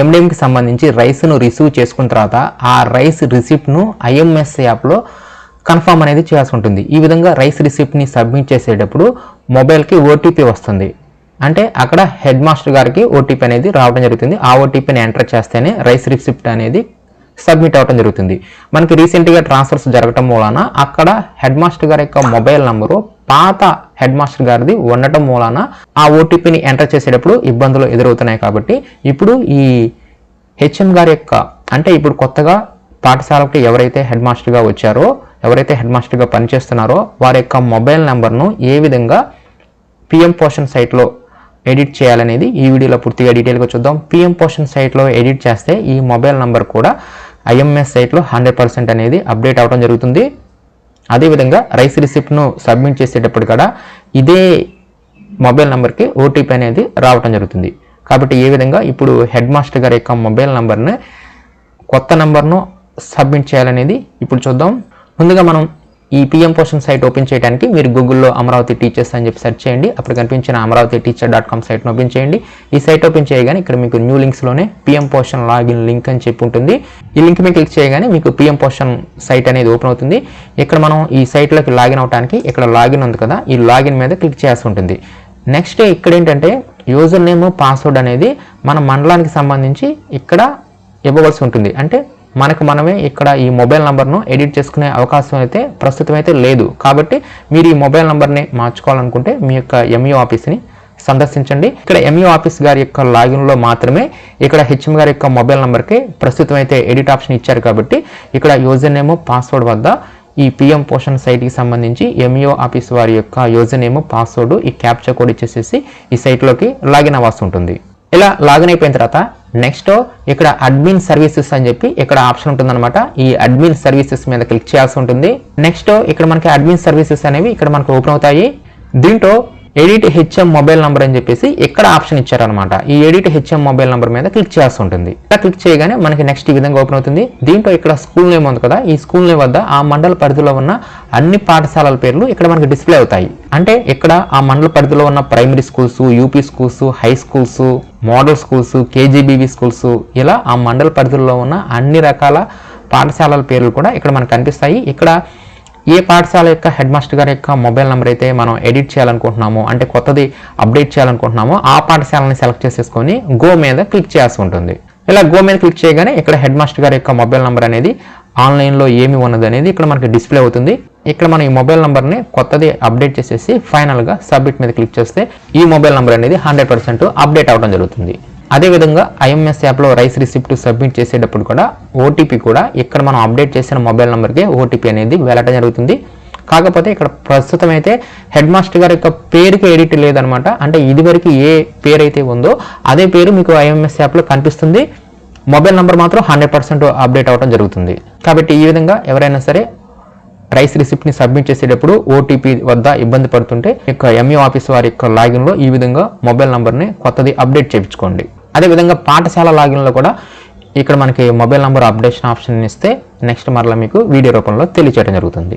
ఎండిఎంకి సంబంధించి రైస్ను రిసీవ్ చేసుకున్న తర్వాత ఆ రైస్ రిసిప్ట్ను ఐఎంఎస్ యాప్లో కన్ఫర్మ్ అనేది చేయాల్సి ఉంటుంది. ఈ విధంగా రైస్ రిసిప్ట్ని సబ్మిట్ చేసేటప్పుడు మొబైల్కి ఓటీపీ వస్తుంది. అంటే అక్కడ హెడ్ మాస్టర్ గారికి ఓటీపీ అనేది రావడం జరుగుతుంది. ఆ ఓటీపీని ఎంటర్ చేస్తేనే రైస్ రిసిప్ట్ అనేది సబ్మిట్ అవ్వడం జరుగుతుంది. మనకి రీసెంట్గా ట్రాన్స్ఫర్స్ జరగటం వలన అక్కడ హెడ్ మాస్టర్ గారి యొక్క మొబైల్ నంబరు పాత హెడ్ మాస్టర్ గారిది ఉండటం మూలాన ఆ ఓటీపీని ఎంటర్ చేసేటప్పుడు ఇబ్బందులు ఎదురవుతున్నాయి కాబట్టి ఇప్పుడు ఈ హెచ్ఎం గారి యొక్క అంటే ఇప్పుడు కొత్తగా పాఠశాలకి ఎవరైతే హెడ్ మాస్టర్గా వచ్చారో ఎవరైతే హెడ్ మాస్టర్గా పనిచేస్తున్నారో వారి యొక్క మొబైల్ నెంబర్ను ఏ విధంగా పిఎం పోషన్ సైట్లో ఎడిట్ చేయాలనేది ఈ వీడియోలో పూర్తిగా డీటెయిల్గా చూద్దాం. పిఎం పోషన్ సైట్లో ఎడిట్ చేస్తే ఈ మొబైల్ నెంబర్ కూడా ఐఎంఎస్ సైట్లో హండ్రెడ్ పర్సెంట్ అనేది అప్డేట్ అవడం జరుగుతుంది. అదేవిధంగా రైస్ రిసిప్ట్ను సబ్మిట్ చేసేటప్పుడు కూడా ఇదే మొబైల్ నెంబర్కి ఓటీపీ అనేది రావటం జరుగుతుంది. కాబట్టి ఏ విధంగా ఇప్పుడు హెడ్ మాస్టర్ గారి యొక్క మొబైల్ నెంబర్ని కొత్త నెంబర్ను సబ్మిట్ చేయాలనేది ఇప్పుడు చూద్దాం. ముందుగా మనం ఈ పిఎం పోషన్ సైట్ ఓపెన్ చేయడానికి మీరు గూగుల్లో అమరావతి టీచర్స్ అని చెప్పి సెర్చ్ చేయండి. అప్పుడు కనిపించిన అమరావతి టీచర్ డాట్ కామ్ సైట్ను ఓపెన్ చేయండి. ఈ సైట్ ఓపెన్ చేయగానే ఇక్కడ మీకు న్యూ లింక్స్లోనే పిఎం పోషన్ లాగిన్ లింక్ అని చెప్పి ఉంటుంది. ఈ లింక్ మీద క్లిక్ చేయగానే మీకు పిఎం పోషన్ సైట్ అనేది ఓపెన్ అవుతుంది. ఇక్కడ మనం ఈ సైట్లోకి లాగిన్ అవడానికి ఇక్కడ లాగిన్ ఉంది కదా ఈ లాగిన్ మీద క్లిక్ చేయాల్సి ఉంటుంది. నెక్స్ట్ ఇక్కడ ఏంటంటే యూజర్ నేమ్ పాస్వర్డ్ అనేది మన మండలానికి సంబంధించి ఇక్కడ ఇవ్వవలసి ఉంటుంది. అంటే మనకు మనమే ఇక్కడ ఈ మొబైల్ నంబర్ను ఎడిట్ చేసుకునే అవకాశం అయితే ప్రస్తుతం అయితే లేదు. కాబట్టి మీరు ఈ మొబైల్ నంబర్ని మార్చుకోవాలనుకుంటే మీ యొక్క ఎంఈఓ ఆఫీస్ని సందర్శించండి. ఇక్కడ ఎంఈఓ ఆఫీస్ గారి యొక్క లాగిన్లో మాత్రమే ఇక్కడ హెచ్ఎం గారి యొక్క మొబైల్ నెంబర్కి ప్రస్తుతం అయితే ఎడిట్ ఆప్షన్ ఇచ్చారు కాబట్టి ఇక్కడ యూజర్ నేమ్ పాస్వర్డ్ వద్ద ఈ పిఎం పోషన్ సైట్కి సంబంధించి ఎంఈఓ ఆఫీస్ వారి యొక్క యూజర్ నేమ్ పాస్వర్డ్ ఈ క్యాప్చర్ కోడ్ ఇచ్చేసేసి ఈ సైట్లోకి లాగిన్ అవ్వాల్సి ఉంటుంది. ఇలా లాగిన్ అయిపోయిన తర్వాత నెక్స్ట్ ఇక్కడ అడ్మిన్ సర్వీసెస్ అని చెప్పి ఇక్కడ ఆప్షన్ ఉంటుందన్నమాట. ఈ అడ్మిన్ సర్వీసెస్ మీద క్లిక్ చేయాల్సి ఉంటుంది. నెక్స్ట్ ఇక్కడ మనకి అడ్మిన్ సర్వీసెస్ అనేవి ఇక్కడ మనకు ఓపెన్ అవుతాయి. దీంట్లో ఎడిట్ హెచ్ఎం మొబైల్ నంబర్ అని చెప్పేసి ఇక్కడ ఆప్షన్ ఇచ్చారనమాట ఈ ఎడిట్ హెచ్ఎం మొబైల్ నంబర్ మీద క్లిక్ చేయాల్సి ఉంటుంది. ఇలా క్లిక్ చేయగానే మనకి నెక్స్ట్ ఈ విధంగా ఓపెన్ అవుతుంది. దీంట్లో ఇక్కడ స్కూల్ నేమ్ ఉంది కదా ఈ స్కూల్ నేమ్ వద్ద ఆ మండల పరిధిలో ఉన్న అన్ని పాఠశాలల పేర్లు ఇక్కడ మనకి డిస్ప్లే అవుతాయి. అంటే ఇక్కడ ఆ మండల పరిధిలో ఉన్న primary schools UP schools high schools model schools KGBV schools ఇలా ఆ మండల పరిధిలో ఉన్న అన్ని రకాల పాఠశాలల పేర్లు కూడా ఇక్కడ మనకు కనిపిస్తాయి. ఇక్కడ ఏ పాఠశాల యొక్క హెడ్ మాస్టర్ గారి యొక్క మొబైల్ నెంబర్ అయితే మనం ఎడిట్ చేయాలనుకుంటున్నామో అంటే కొత్తది అప్డేట్ చేయాలనుకుంటున్నామో ఆ పాఠశాలని సెలెక్ట్ చేసేసుకొని గో మీద క్లిక్ చేయాల్సి ఉంటుంది. ఇలా గో మీద క్లిక్ చేయగానే ఇక్కడ హెడ్ మాస్టర్ గారి యొక్క మొబైల్ నెంబర్ అనేది ఆన్లైన్లో ఏమి ఉన్నది అనేది ఇక్కడ మనకి డిస్ప్లే అవుతుంది. ఇక్కడ మనం ఈ మొబైల్ నెంబర్ని కొత్తది అప్డేట్ చేసేసి ఫైనల్గా సబ్మిట్ మీద క్లిక్ చేస్తే ఈ మొబైల్ నెంబర్ అనేది హండ్రెడ్ పర్సెంట్ అప్డేట్ అవ్వడం జరుగుతుంది. అదేవిధంగా ఐఎంఎస్ యాప్లో రైస్ రిసిప్ట్ సబ్మిట్ చేసేటప్పుడు కూడా ఓటీపీ కూడా ఇక్కడ మనం అప్డేట్ చేసిన మొబైల్ నెంబర్కి ఓటీపీ అనేది వెళ్ళటం జరుగుతుంది. కాకపోతే ఇక్కడ ప్రస్తుతం అయితే హెడ్ మాస్టర్ గారి యొక్క పేరుకి ఎడిట్ లేదనమాట. అంటే ఇదివరకు ఏ పేరు అయితే ఉందో అదే పేరు మీకు ఐఎంఎస్ యాప్లో కనిపిస్తుంది. మొబైల్ నెంబర్ మాత్రం హండ్రెడ్ పర్సెంట్ అప్డేట్ అవ్వడం జరుగుతుంది. కాబట్టి ఈ విధంగా ఎవరైనా సరే రైస్ రిసిప్ట్ని సబ్మిట్ చేసేటప్పుడు ఓటీపీ వద్ద ఇబ్బంది పడుతుంటే యొక్క ఎంఈ ఆఫీస్ వారి యొక్క లాగిన్లో ఈ విధంగా మొబైల్ నెంబర్ని కొత్తది అప్డేట్ చేయించుకోండి. అదేవిధంగా పాఠశాల లాగిన్లో కూడా ఇక్కడ మనకి మొబైల్ నంబర్ అప్డేషన్ ఆప్షన్ ఇస్తే నెక్స్ట్ మరలా మీకు వీడియో రూపంలో తెలియచేయడం జరుగుతుంది.